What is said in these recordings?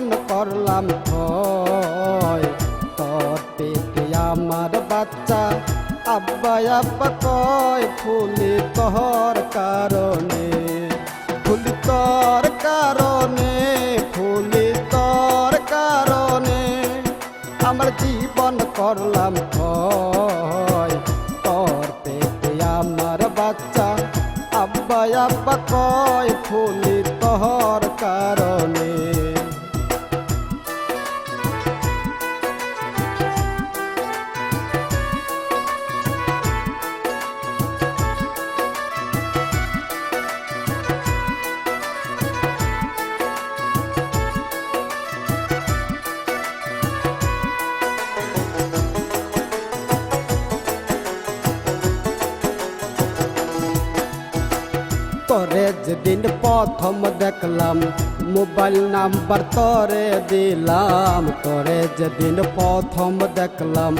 জীবন করলাম ভয়। তোর পেটে আমার বাচ্চা, আব্বা আব্বা কয় ফুলি তোর কারণে ফুলি তোর কারণে ফুলি তোর কারণে আমার জীবন করলাম ভয়। তোর পেটে আমার বাচ্চা, আব্বা আব্বা কয় ফুলি তোর কারণে। তোরে যেদিন প্রথম দেখলাম মোবাইল নাম্বার তোরে দিলাম তোরে যেদিন প্রথম দেখলাম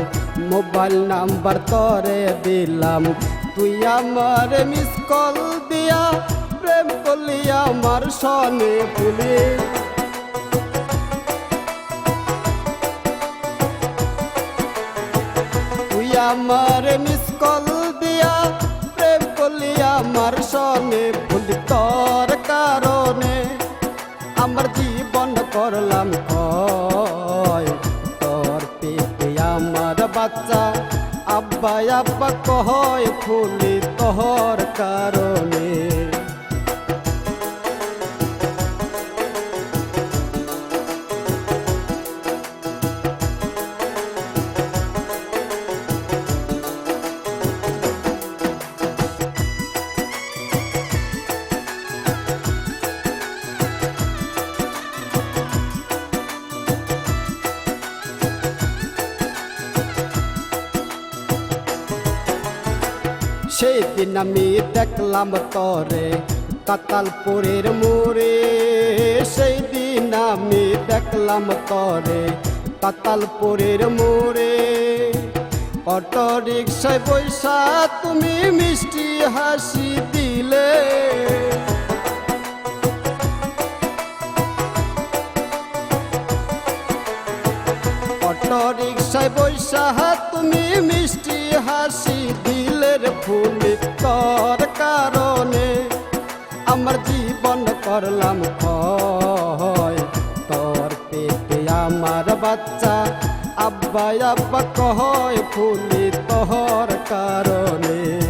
মোবাইল নাম্বার তোরে দিলাম তুই আমার মিস কল দিয়া প্রেম করলি আমার সনে তুই আমার মিস কল দিয়া প্রেম করলি আমার সনে আব্বা আব্বা কহয় ফুলি তহর কারণে। সেই দিন আমি দেখলাম তরে কাতালপুরের মোড়ে। সেই দিন আমি দেখলাম তরে কাতালপুরের মোড়ে। অটো রিক্সায় বৈশা তুমি মিষ্টি হাসি দিলে। অটো বৈশাহা বৈশা তুমি মিষ্টি হাসি, দিলের ফুল কর কারণে আমার জীবন করলাম ক্ষয়। তোর পেটে আমার বাচ্চা আব্বা আব্বা কহয় ফুলি তোর কারণে।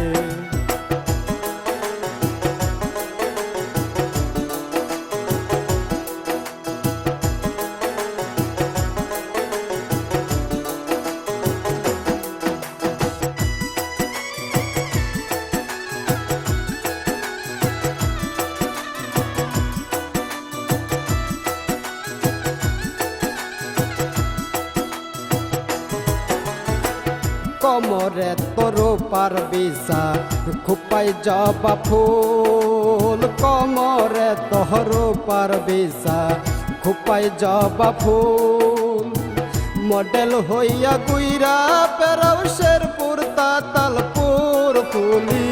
কমরে তোর পার বিসা খুপাই জবা ফুল। কমরে তোর পার বিসা খুপাই জবা ফুল। মডেল হইয়া গুইরা পেরাও শেরপুর তাতালপুর ফুলি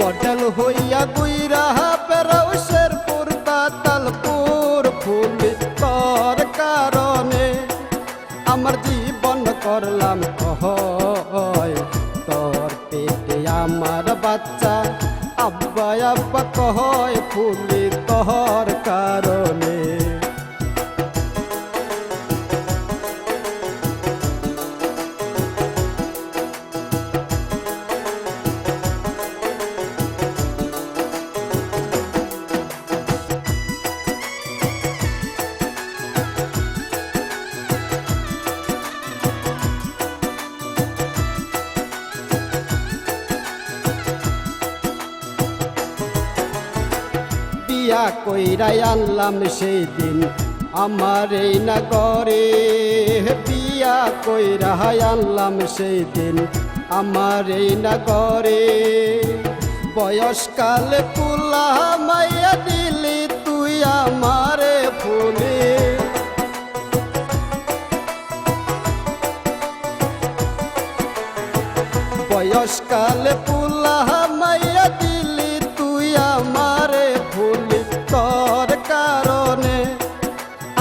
মডেল হইয়া গুইরা পেরাও শেরপুর তাতালপুর ফুল আমার জীবন করলাম কহয় তোর পেটে আমার বাচ্চা আব্বা আব্বা কহয় ফুলি তোর কারণে। বিয়া কইরাই আনলাম সেই দিন। আমার এই নগরে বিয়া কইরাই আনলাম সেই দিন। আমার এই নগরে বয়সকালে পুলা মাইয়া দিলি তুই আমারে ফুলে। বয়সকালে পুলা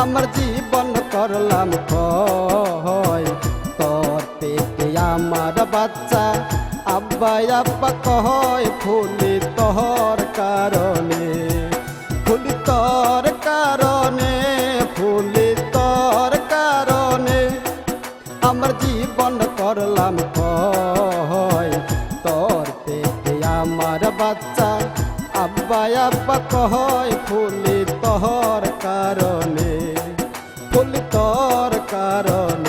আমার জীবন করলাম কয় তোর পেটে আমার বাচ্চা, আব্বা আব্বা কহয় ফুলি তোর কারণে, ফুলি তোর কারণে, ফুলি তোর কারণে আমার জীবন করলাম কয় তোর পেটে আমার বাচ্চা, আব্বা আব্বা কহয় ফুলি তোর কারণে। কারণ